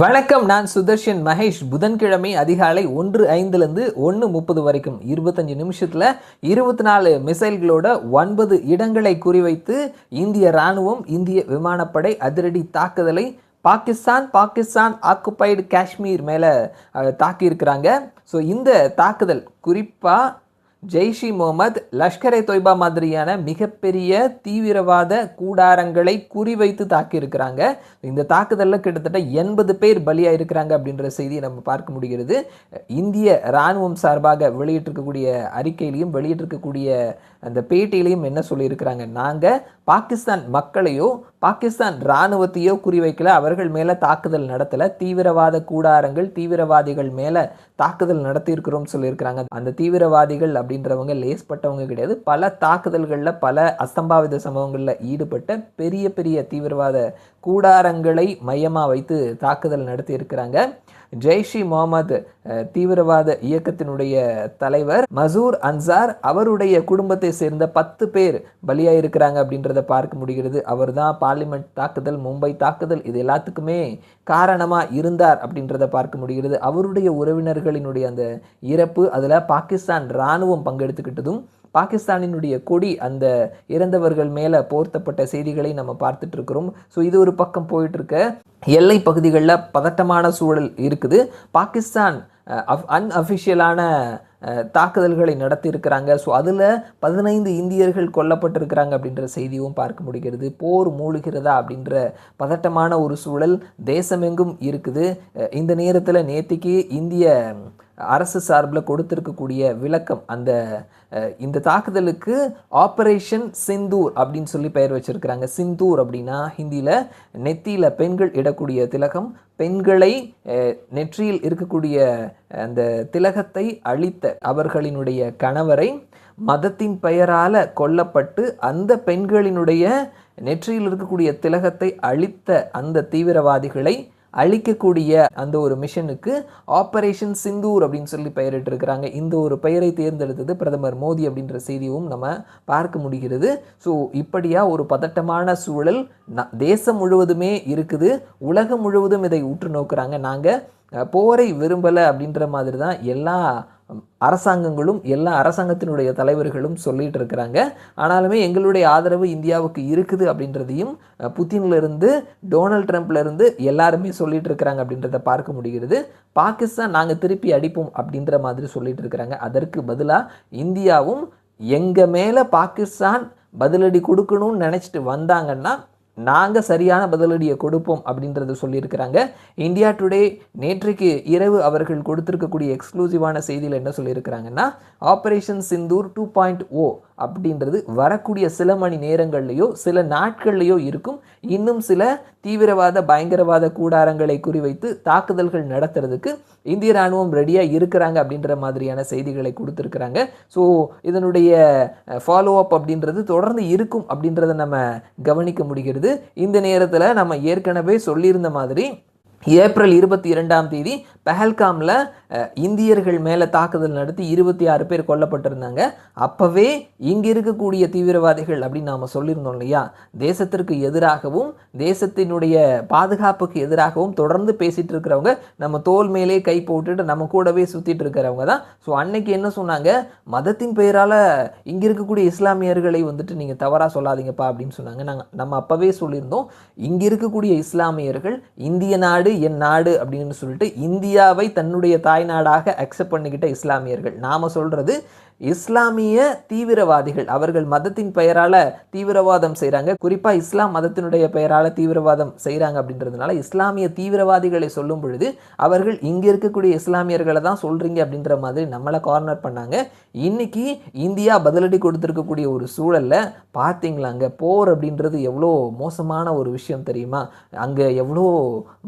வணக்கம் நான் சுதர்ஷன் மகேஷ். புதன்கிழமை அதிகாலை ஒன்று ஐந்துலேருந்து ஒன்று முப்பது வரைக்கும் இருபத்தஞ்சு நிமிஷத்தில் இருபத்தி நாலு மிசைல்களோட ஒன்பது இடங்களை குறிவைத்து இந்திய இராணுவம் இந்திய விமானப்படை அதிரடி தாக்குதலை பாகிஸ்தான் பாகிஸ்தான் ஆக்குபைடு காஷ்மீர் மேலே தாக்கியிருக்கிறாங்க. ஸோ இந்த தாக்குதல் குறிப்பாக ஜெய்ஷி முகமது லஷ்கர் ஏ தொய்பா மாதிரியான மிகப்பெரிய தீவிரவாத கூடாரங்களை குறிவைத்து தாக்கியிருக்கிறாங்க. இந்த தாக்குதலில் கிட்டத்தட்ட எண்பது பேர் பலியாக இருக்கிறாங்க அப்படின்ற செய்தியை நம்ம பார்க்க முடிகிறது. இந்திய இராணுவம் சார்பாக வெளியிட்டிருக்கக்கூடிய அறிக்கையிலையும் வெளியிட்டிருக்கக்கூடிய அந்த பேட்டியிலையும் என்ன சொல்லியிருக்கிறாங்க? நாங்கள் பாகிஸ்தான் மக்களையோ பாகிஸ்தான் இராணுவத்தையோ குறிவைக்கல அவர்கள் மேலே தாக்குதல் நடத்தலை தீவிரவாத கூடாரங்கள் தீவிரவாதிகள் மேலே தாக்குதல் நடத்தியிருக்கிறோம் சொல்லியிருக்கிறாங்க. அந்த தீவிரவாதிகள் அப்படின்றவங்க லேஸ்பட்டவங்க கிடையாது. பல தாக்குதல்களில் பல அசம்பாவித சம்பவங்களில் ஈடுபட்ட பெரிய பெரிய தீவிரவாத கூடாரங்களை மையமாக வைத்து தாக்குதல் நடத்தி இருக்கிறாங்க ஜெய்ஷி முகமது தீவிரவாத இயக்கத்தினுடைய தலைவர் மசூர் அன்சார் அவருடைய குடும்பத்தை சேர்ந்த பத்து பேர் பலியாக இருக்கிறாங்க அப்படின்றத பார்க்க முடிகிறது. அவர் தான் பார்லிமெண்ட் தாக்குதல் மும்பை தாக்குதல் இது எல்லாத்துக்குமே காரணமாக இருந்தார் அப்படின்றத பார்க்க முடிகிறது. அவருடைய உறவினர்களினுடைய அந்த இறப்பு அதில் பாகிஸ்தான் இராணுவம் பங்கெடுத்துக்கிட்டதும் பாகிஸ்தானினுடைய கொடி அந்த இறந்தவர்கள் மேலே போர்த்தப்பட்ட செய்திகளை நம்ம பார்த்துட்டு இருக்கிறோம். ஸோ இது ஒரு பக்கம் போயிட்டுருக்க. எல்லை பகுதிகளில் பதட்டமான சூழல் இருக்குது. பாகிஸ்தான் அன்அஃபிஷியலான தாக்குதல்களை நடத்தியிருக்கிறாங்க. ஸோ அதில் பதினைந்து இந்தியர்கள் கொல்லப்பட்டிருக்கிறாங்க அப்படின்ற செய்தியும் பார்க்க முடிகிறது. போர் மூழ்கிறதா அப்படின்ற பதட்டமான ஒரு சூழல் தேசமெங்கும் இருக்குது. இந்த நேரத்தில் நேத்திக்கு இந்திய அரசு சார்பில் கொடுத்துருக்கக்கூடிய விளக்கம் அந்த இந்த தாக்குதலுக்கு ஆப்ரேஷன் சிந்தூர் அப்படின்னு சொல்லி பெயர் வச்சிருக்கிறாங்க. சிந்தூர் அப்படின்னா ஹிந்தியில் நெத்தியில் பெண்கள் இடக்கூடிய திலகம் பெண்களை நெற்றியில் இருக்கக்கூடிய அந்த திலகத்தை அழித்த அவர்களினுடைய கணவரை மதத்தின் பெயரால் கொல்லப்பட்டு அந்த பெண்களினுடைய நெற்றியில் இருக்கக்கூடிய திலகத்தை அழித்த அந்த தீவிரவாதிகளை அழிக்கக்கூடிய அந்த ஒரு மிஷனுக்கு ஆபரேஷன் சிந்தூர் அப்படின்னு சொல்லி பெயரிட்டிருக்கிறாங்க. இந்த ஒரு பெயரை தேர்ந்தெடுத்தது பிரதமர் மோடி அப்படின்ற செய்தியும் நம்ம பார்க்க முடிகிறது. ஸோ இப்படியா ஒரு பதட்டமான சூழல் ந- தேசம் முழுவதுமே இருக்குது. உலகம் முழுவதும் இதை உற்று நோக்குறாங்க. நாங்கள் போரை விரும்பலை அப்படின்ற மாதிரி தான் எல்லா அரசாங்கங்களும் எல்லா அரசாங்கத்தினுடைய தலைவர்களும் சொல்லிட்டு இருக்கிறாங்க. ஆனாலுமே எங்களுடைய ஆதரவு இந்தியாவுக்கு இருக்குது அப்படின்றதையும் புத்தின்லேருந்து இருந்து டொனால்ட் ட்ரம்ப்லேருந்து எல்லாருமே சொல்லிட்டு இருக்கிறாங்க அப்படின்றத பார்க்க முடிகிறது. பாகிஸ்தான் நாங்கள் திருப்பி அடிப்போம் அப்படின்ற மாதிரி சொல்லிட்டு இருக்கிறாங்க. அதற்கு பதிலாக இந்தியாவும் எங்கள் மேலே பாகிஸ்தான் பதிலடி கொடுக்கணும்னு நினச்சிட்டு வந்தாங்கன்னா நாங்கள் சரியான பதிலடியை கொடுப்போம் அப்படின்றத சொல்லியிருக்கிறாங்க. இந்தியா டுடே நேற்றைக்கு இரவு அவர்கள் கொடுத்திருக்கக்கூடிய எக்ஸ்க்ளூசிவான செய்தியில் என்ன சொல்லியிருக்கிறாங்கன்னா operation Sindoor two point O அப்படின்றது வரக்கூடிய சில மணி நேரங்கள்லையோ சில நாட்கள்லையோ இருக்கும். இன்னும் சில தீவிரவாத பயங்கரவாத கூடாரங்களை குறிவைத்து தாக்குதல்கள் நடத்துறதுக்கு இந்திய ராணுவம் ரெடியாக இருக்கிறாங்க அப்படின்ற மாதிரியான செய்திகளை கொடுத்துருக்குறாங்க. ஸோ இதனுடைய ஃபாலோ அப் அப்படின்றது தொடர்ந்து இருக்கும் அப்படின்றத நம்ம கவனிக்க முடிகிறது. இந்த நேரத்தில் நம்ம ஏற்கனவே சொல்லியிருந்த மாதிரி ஏப்ரல் இருபத்தி இரண்டாம் தேதி பஹல்காமில் இந்தியர்கள் மேலே தாக்குதல் நடத்தி இருபத்தி ஆறு பேர் கொல்லப்பட்டிருந்தாங்க. அப்போவே இங்கே இருக்கக்கூடிய தீவிரவாதிகள் அப்படின்னு நாம் சொல்லியிருந்தோம் இல்லையா? தேசத்திற்கு எதிராகவும் தேசத்தினுடைய பாதுகாப்புக்கு எதிராகவும் தொடர்ந்து பேசிகிட்டு இருக்கிறவங்க நம்ம தோல் மேலே கை போட்டுட்டு நம்ம கூடவே சுற்றிட்டு இருக்கிறவங்க தான். ஸோ அன்னைக்கு என்ன சொன்னாங்க? மதத்தின் பெயரால் இங்கே இருக்கக்கூடிய இஸ்லாமியர்களை வந்துட்டு நீங்கள் தவறாக சொல்லாதீங்கப்பா அப்படின்னு சொன்னாங்க. நாங்கள் நம்ம அப்போவே சொல்லியிருந்தோம் இங்கே இருக்கக்கூடிய இஸ்லாமியர்கள் இந்திய நாடு என் நாடு அப்படின்னு சொல்லிட்டு இந்தியாவை தன்னுடைய தாய் தாய்நாடாக அக்செப்ட் பண்ணிக்கிட்ட இஸ்லாமியர்கள். நாம் சொல்கிறது இஸ்லாமிய தீவிரவாதிகள். அவர்கள் மதத்தின் பெயரால் தீவிரவாதம் செய்கிறாங்க குறிப்பாக இஸ்லாம் மதத்தினுடைய பெயரால் தீவிரவாதம் செய்கிறாங்க அப்படின்றதுனால இஸ்லாமிய தீவிரவாதிகளை சொல்லும் பொழுது அவர்கள் இங்கே இருக்கக்கூடிய இஸ்லாமியர்களை தான் சொல்கிறீங்க அப்படின்ற மாதிரி நம்மளை கார்னர் பண்ணாங்க. இன்னைக்கு இந்தியா பதிலடி கொடுத்துருக்கக்கூடிய ஒரு சூழல்ல பார்த்தீங்களாங்க போர் அப்படின்றது எவ்வளோ மோசமான ஒரு விஷயம் தெரியுமா? அங்கே எவ்வளோ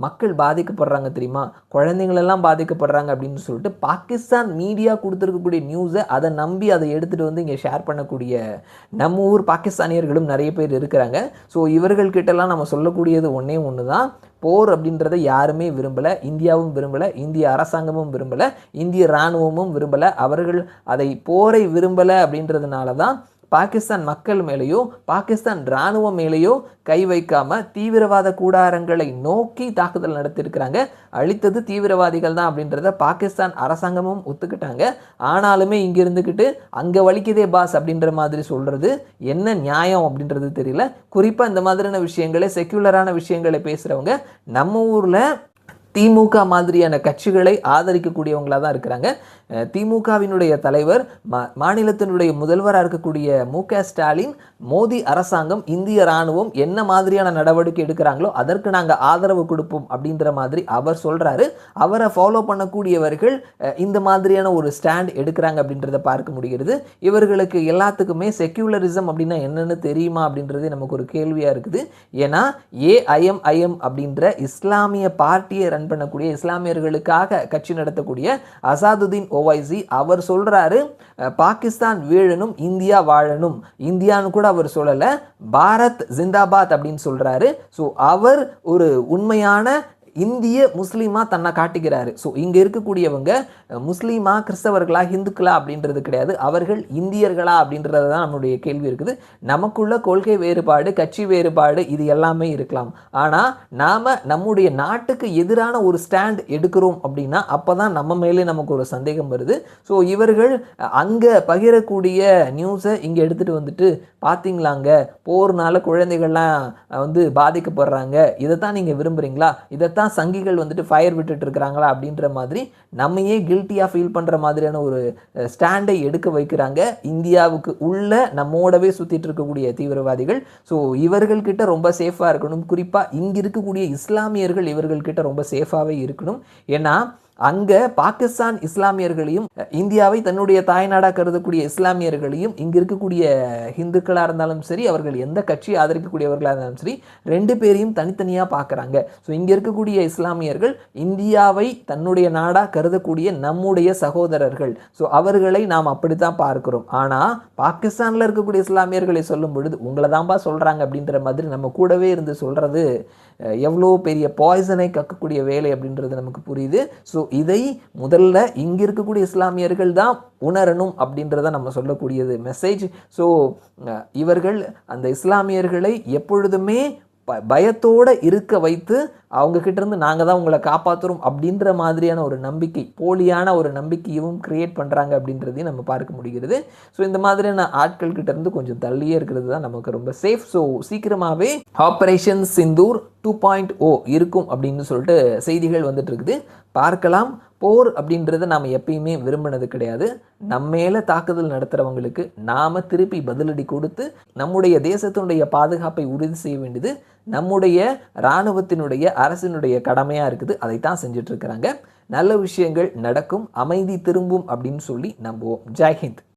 மக்கள் பாதிக்கப்படுறாங்க தெரியுமா? குழந்தைங்களெல்லாம் பாதிக்கப்படுறாங்க அப்படின்னு சொல்லிட்டு பாகிஸ்தான் மீடியா கொடுத்துருக்கக்கூடிய நியூஸை அதை நம்பி அதை எடுத்துகிட்டு வந்து இங்கே ஷேர் பண்ணக்கூடிய நம்ம ஊர் பாகிஸ்தானியர்களும் நிறைய பேர் இருக்கிறாங்க. ஸோ இவர்கள்கிட்டலாம் நம்ம சொல்லக்கூடியது ஒன்றே ஒன்று தான் போர் அப்படின்றத யாருமே விரும்பலை. இந்தியாவும் விரும்பலை. இந்திய அரசாங்கமும் விரும்பலை. இந்திய இராணுவமும் விரும்பலை. அவர்கள் அதை போரை விரும்பலை அப்படின்றதுனால தான் பாகிஸ்தான் மக்கள் மேலேயோ பாகிஸ்தான் இராணுவம் மேலேயோ கை வைக்காம தீவிரவாத கூடாரங்களை நோக்கி தாக்குதல் நடத்தியிருக்கிறாங்க. அழித்தது தீவிரவாதிகள் தான் அப்படின்றத பாகிஸ்தான் அரசாங்கமும் ஒத்துக்கிட்டாங்க. ஆனாலுமே இங்கே இருந்துக்கிட்டு அங்கே வலிக்குதே பாஸ் அப்படின்ற மாதிரி சொல்கிறது என்ன நியாயம் அப்படின்றது தெரியல. குறிப்பாக இந்த மாதிரியான விஷயங்களை செக்யூலரான விஷயங்களை பேசுகிறவங்க நம்ம ஊரில் திமுக மாதிரியான கட்சிகளை ஆதரிக்கக்கூடியவங்களாக தான் இருக்கிறாங்க. திமுகவினுடைய தலைவர் மா மாநிலத்தினுடைய முதல்வராக இருக்கக்கூடிய மு க ஸ்டாலின் மோடி அரசாங்கம் இந்திய ராணுவம் என்ன மாதிரியான நடவடிக்கை எடுக்கிறாங்களோ அதற்கு நாங்கள் ஆதரவு கொடுப்போம் அப்படின்ற மாதிரி அவர் சொல்றாரு. அவரை ஃபாலோ பண்ணக்கூடியவர்கள் இந்த மாதிரியான ஒரு ஸ்டாண்ட் எடுக்கிறாங்க அப்படின்றத பார்க்க முடிகிறது. இவர்களுக்கு எல்லாத்துக்குமே செக்யூலரிசம் அப்படின்னா என்னன்னு தெரியுமா அப்படின்றதே நமக்கு ஒரு கேள்வியாக இருக்குது. ஏன்னா ஏஐஎம்ஐஎம் அப்படின்ற இஸ்லாமிய பார்ட்டியை ரன் பண்ணக்கூடிய இஸ்லாமியர்களுக்காக கட்சி நடத்தக்கூடிய அசாதுதீன் ஓவைசி அவர் சொல்றாரு பாகிஸ்தான் வீழணும் இந்தியா வாழணும். இந்தியான்னு கூட அவர் சொல்லலை பாரத் ஜிந்தாபாத் அப்படின்னு சொல்றாரு. ஸோ அவர் ஒரு உண்மையான இந்திய முஸ்லீமாக தன்னை காட்டுகிறாரு. ஸோ இங்கே இருக்கக்கூடியவங்க முஸ்லீமா கிறிஸ்தவர்களா ஹிந்துக்களா அப்படின்றது கிடையாது. அவர்கள் இந்தியர்களா அப்படின்றது தான் நம்மளுடைய கேள்வி இருக்குது. நமக்குள்ள கொள்கை வேறுபாடு கட்சி வேறுபாடு இது எல்லாமே இருக்கலாம். ஆனால் நாம் நம்முடைய நாட்டுக்கு எதிரான ஒரு ஸ்டாண்ட் எடுக்கிறோம் அப்படின்னா அப்போ தான் நம்ம மேலே நமக்கு ஒரு சந்தேகம் வருது. ஸோ இவர்கள் அங்கே பகிரக்கூடிய நியூஸை இங்கே எடுத்துகிட்டு வந்துட்டு பார்த்தீங்களாங்க போர்னால குழந்தைகள்லாம் வந்து பாதிக்கப்படுறாங்க. இதை தான் நீங்கள் விரும்புகிறீங்களா இதைத்தான் சங்கிகள் வந்துட்டு ஃபயர் விட்டுட்டு இருக்கிறாங்களா அப்படின்ற மாதிரி நம்மையே கில்ட்டியாக ஃபீல் பண்ணுற மாதிரியான ஒரு ஸ்டாண்டை எடுக்க வைக்கிறாங்க. இந்தியாவுக்கு உள்ள நம்மோடவே சுற்றிட்டு இருக்கக்கூடிய தீவிரவாதிகள். ஸோ இவர்கள்கிட்ட ரொம்ப சேஃபாக இருக்கணும். குறிப்பாக இங்கே இருக்கக்கூடிய இஸ்லாமியர்கள் இவர்கள்கிட்ட ரொம்ப சேஃபாகவே இருக்கணும். ஏன்னா அங்கே பாகிஸ்தான் இஸ்லாமியர்களையும் இந்தியாவை தன்னுடைய தாய்நாடாக கருதக்கூடிய இஸ்லாமியர்களையும் இங்கே இருக்கக்கூடிய ஹிந்துக்களாக இருந்தாலும் சரி அவர்கள் எந்த கட்சியை ஆதரிக்கக்கூடியவர்களாக இருந்தாலும் சரி ரெண்டு பேரையும் தனித்தனியாக பார்க்குறாங்க ஸோ இங்கே இருக்கக்கூடிய இஸ்லாமியர்கள் இந்தியாவை தன்னுடைய நாடாக கருதக்கூடிய நம்முடைய சகோதரர்கள். ஸோ அவர்களை நாம் அப்படித்தான் பார்க்கிறோம். ஆனால் பாகிஸ்தானில் இருக்கக்கூடிய இஸ்லாமியர்களை சொல்லும் பொழுது உங்களை தான்ப்பா சொல்கிறாங்க அப்படின்ற மாதிரி நம்ம கூடவே இருந்து சொல்கிறது எவ்வளோ பெரிய பாய்சனை கக்கக்கூடிய வேலை அப்படின்றது நமக்கு புரியுது. ஸோ இதை முதல்ல இங்கே இருக்கக்கூடிய இஸ்லாமியர்கள் தான் உணரணும் அப்படின்றத நம்ம சொல்லக்கூடியது மெசேஜ் ஸோ இவர்கள் அந்த இஸ்லாமியர்களை எப்பொழுதுமே ப பயத்தோடு இருக்க வைத்து அவங்கக்கிட்ட இருந்து நாங்கள் தான் உங்களை காப்பாற்றுறோம் அப்படின்ற மாதிரியான ஒரு நம்பிக்கை போலியான ஒரு நம்பிக்கையும் கிரியேட் பண்ணுறாங்க அப்படின்றதையும் நம்ம பார்க்க முடிகிறது. ஸோ இந்த மாதிரியான ஆட்கள் கிட்ட இருந்து கொஞ்சம் தள்ளியே இருக்கிறது தான் நமக்கு ரொம்ப சேஃப் ஸோ சீக்கிரமாகவே operation Sindoor two point O இருக்கும் அப்படின்னு சொல்லிட்டு செய்திகள் வந்துட்டு இருக்குது. பார்க்கலாம். போர் அப்படின்றத நாம் எப்பயுமே விரும்பினது கிடையாது. நம்ம மேலே தாக்குதல் நடத்துகிறவங்களுக்கு நாம் திருப்பி பதிலடி கொடுத்து நம்முடைய தேசத்தினுடைய பாதுகாப்பை உறுதி செய்ய வேண்டியது நம்முடைய இராணுவத்தினுடைய அரசினுடைய கடமையாக இருக்குது. அதைத்தான் செஞ்சுட்டு இருக்கிறாங்க நல்ல விஷயங்கள் நடக்கும் அமைதி திரும்பும் அப்படின்னு சொல்லி நம்புவோம். ஜெய்ஹிந்த்